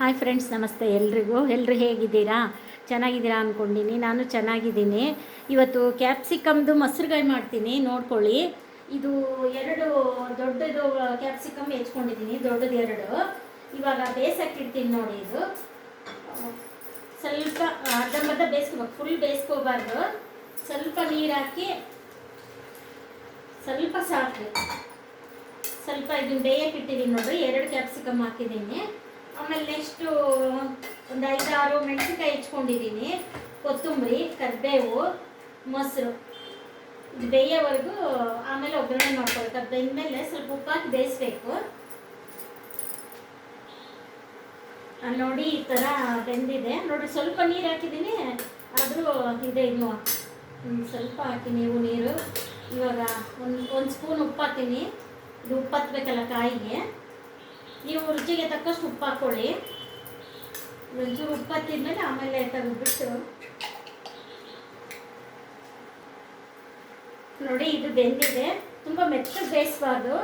Hi friends ನಮಸ್ತೆ ಎಲ್ರಿಗೂ. ಎಲ್ಲರೂ ಹೇಗಿದ್ದೀರಾ? ಚೆನ್ನಾಗಿದ್ದೀರಾ ಅಂದ್ಕೊಂಡಿನಿ ನಾನು ಚೆನ್ನಾಗಿದ್ದೀನಿ. ಇವತ್ತು ಕ್ಯಾಪ್ಸಿಕಮ್ದು ಮೊಸರುಗಾಯಿ ಮಾಡ್ತೀನಿ. ನೋಡ್ಕೊಳ್ಳಿ. ಇದು ಎರಡು ದೊಡ್ಡದು ಕ್ಯಾಪ್ಸಿಕಮ್ ಹೆಚ್ಕೊಂಡಿದ್ದೀನಿ. ದೊಡ್ಡದು ಎರಡು. ಇವಾಗ ಬೇಯಿಸಕ್ಕಿಡ್ತೀನಿ ನೋಡಿ ಇದು. ಸ್ವಲ್ಪ ಅರ್ಧಂಬರ್ಧ ಬೇಯಿಸ್ಕೋಬೇಕು. ಫುಲ್ ಬೇಯಿಸ್ಕೋಬಾರ್ದು. ಸ್ವಲ್ಪ ನೀರು ಹಾಕಿ ಸ್ವಲ್ಪ ಸಾಕು ಸ್ವಲ್ಪ ಇದನ್ನು ಬೇಯಕ್ಕೆ ಇಟ್ಟಿದ್ದೀನಿ ನೋಡ್ರಿ. ಎರಡು ಕ್ಯಾಪ್ಸಿಕಮ್ ಹಾಕಿದ್ದೀನಿ ಆಮೇಲೆ ನೆಕ್ಸ್ಟು ಒಂದು ಐದಾರು ಮೆಣಸಿನ್ಕಾಯಿ ಹೆಚ್ಕೊಂಡಿದ್ದೀನಿ ಕೊತ್ತಂಬರಿ, ಕರಿಬೇವು, ಮೊಸರು. ಇದು ಬೇಯೋವರೆಗೂ ಆಮೇಲೆ ಒಗ್ಗರಣೆ ಮಾಡ್ಕೊಳ್ಬೇಕು. ಬೆಂದಮೇಲೆ ಸ್ವಲ್ಪ ಉಪ್ಪು ಹಾಕಿ ಬೇಯಿಸ್ಬೇಕು ನೋಡಿ ಈ ಥರ ಬೆಂದಿದೆ. ನೋಡಿ ಸ್ವಲ್ಪ ನೀರು ಹಾಕಿದ್ದೀನಿ. ಆದರೂ ಇದೆ ಇನ್ನು. ಸ್ವಲ್ಪ ಹಾಕಿ ನೀವು ನೀರು. ಇವಾಗ ಒಂದು ಒಂದು ಸ್ಪೂನ್ ಉಪ್ಪು ಹಾಕ್ತೀನಿ ಇದು ಉಪ್ಪು ಹತ್ಬೇಕಲ್ಲ ಕಾಯಿಗೆ. ನೀವು ರುಚಿಗೆ ತಕ್ಕಷ್ಟು ಉಪ್ಪು ಹಾಕ್ಕೊಳ್ಳಿ. ಒಂಚೂರು ಉಪ್ಪು ಹತ್ತಿದ್ಮೇಲೆ ಆಮೇಲೆ ತೆಗೆದ್ಬಿಟ್ಟು ನೋಡಿ, ಇದು ಬೆಂದಿದೆ. ತುಂಬ ಮೆತ್ತಗೆ ಬೇಯಿಸ್ಬಾರ್ದು.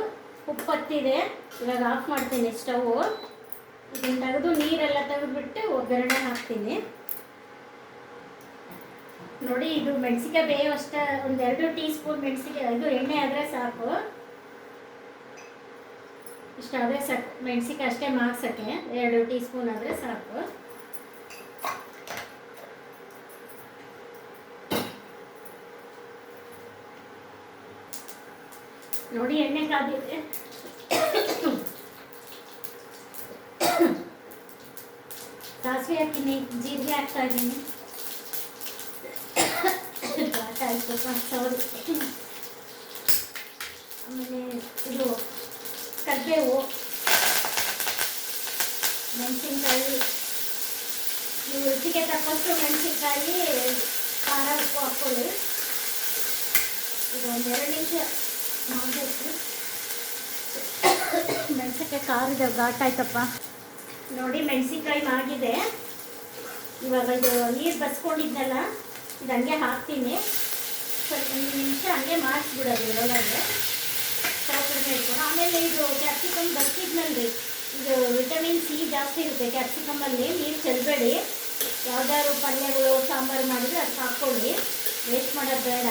ಉಪ್ಪು ಹತ್ತಿದೆ. ಇವಾಗ ಆಫ್ ಮಾಡ್ತೀನಿ ಸ್ಟವ್. ಇದನ್ನು ತೆಗೆದು ನೀರೆಲ್ಲ ತೆಗೆದ್ಬಿಟ್ಟು ಒಗ್ಗರಣೆ ಹಾಕ್ತೀನಿ. ನೋಡಿ, ಇದು ಮೆಣಸಿಕಾಯಿ ಬೇಯೋ ಒಂದು ಎರಡು ಟೀ ಸ್ಪೂನ್ ಮೆಣಸಿಕಾಯಿ ಇದು ಎಣ್ಣೆ ಆದರೆ ಸಾಕು. ಇಷ್ಟಾದರೆ ಸಾಕು ಮೆಣಸಿಕಾಯಿ ಅಷ್ಟೇ ಮಾಗ್ಸೋಕ್ಕೆ ಎರಡು ಟೀ ಸ್ಪೂನ್ ಆದರೆ ಸಾಕು ನೋಡಿ, ಎಣ್ಣೆ ಕಾದಿದೆ. ಸಾಸಿವೆ ಹಾಕಿನಿ ಜೀರಿಗೆ ಹಾಕ್ತಾ ಇದ್ದೀನಿ. ಸಾರಿ ಆಮೇಲೆ ಇದು ಕರಿಬೇವು ಮೆಣಸಿನ್ಕಾಯಿ, ನೀವು ರುಚಿಗೆ ತಕ್ಕಷ್ಟು ಮೆಣಸಿನ್ಕಾಯಿ, ಖಾರ ಉಪ್ಪು ಹಾಕ್ಕೊಳ್ಳಿ. ಇದು ಒಂದು ಎರಡು ನಿಮಿಷ ಮಾಡಬೇಕು. ಮೆಣಸಿನ್ಕಾಯಿ ಖಾರದ ಘಾಟ್ ಆಯ್ತಪ್ಪ. ನೋಡಿ, ಮೆಣಸಿನ್ಕಾಯಿ ಮಾಗಿದೆ. ಇವಾಗ ಇದು ನೀರು ಬಸ್ಕೊಂಡಿದ್ದಲ್ಲ ಇದು ಹಂಗೆ ಹಾಕ್ತೀನಿ. ಸ್ವಲ್ಪ ಒಂದು ನಿಮಿಷ ಹಂಗೆ ಮಾಡಿಸ್ಬಿಡೋದು ಇದರೊಳಗೆ ಕಡಿಮೆ ಇಟ್ಕೊಂಡು ಆಮೇಲೆ ಇದು ಕ್ಯಾಪ್ಸಿಕಮ್ ಬರ್ತಿದ್ನಲ್ರಿ ಇದು ವಿಟಮಿನ್ ಸಿ ಜಾಸ್ತಿ ಇರುತ್ತೆ ಕ್ಯಾಪ್ಸಿಕಮಲ್ಲಿ ನೀರು ಚೆಲ್ಲಬೇಡಿ ಯಾವ್ದಾದ್ರು ಪಲ್ಯಗಳು, ಸಾಂಬಾರು ಮಾಡಿದರೆ ಅದು ಹಾಕ್ಕೊಳ್ಳಿ. ವೇಸ್ಟ್ ಮಾಡೋದು ಬೇಡ.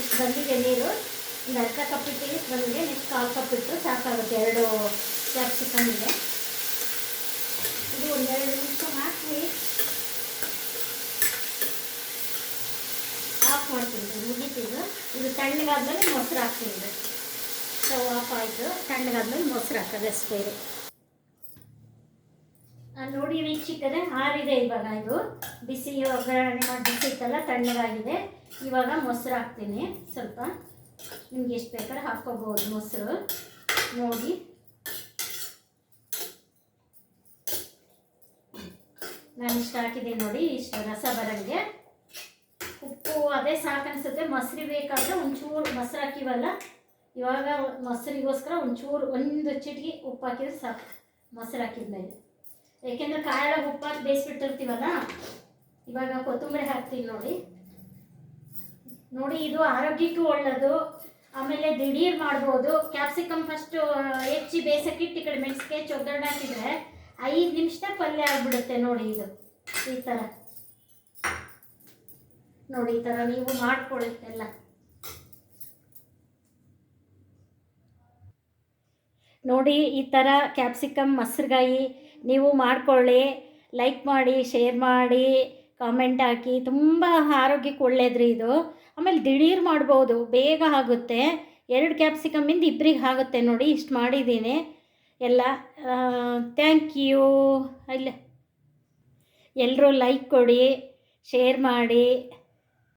ಇಷ್ಟು ಬಂದಿದೆ ನೀರು. ಒಂದು ಅರ್ಧ ಕಪ್ ಇಟ್ಟು ಇಷ್ಟು ಬಂದಿದೆ. ನೆಕ್ಸ್ಟ್ ಕಾಲು ಕಪ್ ಇಟ್ಟು ಸಾಕಾಗುತ್ತೆ. ಎರಡು ಕ್ಯಾಪ್ಸಿಕಮ್ ಇದೆ. ಇದು ಒಂದೆರಡು ನಿಮಿಷ ಹಾಕಿ ಆಫ್ ಮಾಡ್ತೀನಿ. ಮುಗೀತಿದ್ದು ಇದು ತಣ್ಣಗಾದ್ಮೇಲೆ ಮೊಸರು ಹಾಕ್ತೀನಿ. ಸ್ಟವ್ ಆಫ್ ಆಯಿತು ತಣ್ಣಗಾದ್ಮೇಲೆ ಮೊಸರು ಹಾಕೋದು ಅಷ್ಟೇ ಇದೆ ನೋಡಿ ವೀಕ್ಷಿಕರೇ ಹಾರಿದೆ ಇವಾಗ ಇದು. ಬಿಸಿ ಒಗ್ಗರಣೆ ಮಾಡಿ ಬಿಸಿ ಇತ್ತಲ್ಲ, ತಣ್ಣಗಾಗಿದೆ. ಇವಾಗ ಮೊಸರು ಹಾಕ್ತೀನಿ. ಸ್ವಲ್ಪ ನಿಮ್ಗೆ ಎಷ್ಟು ಬೇಕಾದ್ರೆ ಹಾಕ್ಕೋಬೋದು ಮೊಸರು. ನೋಡಿ. ನಾನು ಇಷ್ಟು ಹಾಕಿದೆ ನೋಡಿ, ಇಷ್ಟು ರಸ ಬರೋಂಗೆ. ಉಪ್ಪು ಅದೇ ಸಾಕು ಅನಿಸುತ್ತೆ ಮೊಸರು ಬೇಕಾದರೆ ಒಂಚೂರು ಮೊಸರು ಹಾಕಿವಲ್ಲ ಇವಾಗ ಮೊಸರಿಗೋಸ್ಕರ ಒಂಚೂರು ಒಂದು ಚಿಟಿಗೆ ಉಪ್ಪು ಹಾಕಿದ್ರೆ ಸಾಕು. ಮೊಸರು ಹಾಕಿದ್ಮೇಲೆ ಏಕೆಂದರೆ ಕಾಯೊಳಗೆ ಉಪ್ಪು ಹಾಕಿ ಬೇಯಿಸ್ಬಿಟ್ಟಿರ್ತೀವಲ್ಲ? ಇವಾಗ ಕೊತ್ತಂಬರಿ ಹಾಕ್ತೀವಿ ನೋಡಿ. ನೋಡಿ, ಇದು ಆರೋಗ್ಯಕ್ಕೂ ಒಳ್ಳೆಯದು ಆಮೇಲೆ ದಿಢೀರ್ ಮಾಡ್ಬೋದು. ಕ್ಯಾಪ್ಸಿಕಮ್ ಫಸ್ಟು ಹೆಚ್ಚಿ ಬೇಸಕ್ಕಿಟ್ಟು ಈ ಕಡೆ ಮೆಣಸಿಗೆ ಒಗ್ಗರಣೆ ಹಾಕಿದ್ರೆ ಐದು ನಿಮಿಷದಾಗ ಪಲ್ಯ ಆಗಿಬಿಡುತ್ತೆ ನೋಡಿ ಇದು. ಈ ಥರ ನೋಡಿ, ಈ ಥರ ನೀವು ಮಾಡ್ಕೊಳ್ಳಿ ಎಲ್ಲ. ನೋಡಿ, ಈ ಥರ ಕ್ಯಾಪ್ಸಿಕಮ್ ಮೊಸರುಗಾಯಿ ನೀವು ಮಾಡಿಕೊಳ್ಳಿ. ಲೈಕ್ ಮಾಡಿ ಶೇರ್ ಮಾಡಿ ಕಾಮೆಂಟ್ ಹಾಕಿ. ತುಂಬ ಆರೋಗ್ಯಕ್ಕೆ ಒಳ್ಳೇದ್ರಿ ಇದು. ಆಮೇಲೆ ದಿಢೀರ್ ಮಾಡ್ಬೋದು, ಬೇಗ ಆಗುತ್ತೆ. ಎರಡು ಕ್ಯಾಪ್ಸಿಕಮ್ಮಿಂದ ಇಬ್ಬರಿಗೆ ಆಗುತ್ತೆ ನೋಡಿ, ಇಷ್ಟು ಮಾಡಿದ್ದೀನಿ. ಎಲ್ಲ ಥ್ಯಾಂಕ್ ಯು ಇಲ್ಲ ಎಲ್ಲರೂ ಲೈಕ್ ಕೊಡಿ ಶೇರ್ ಮಾಡಿ.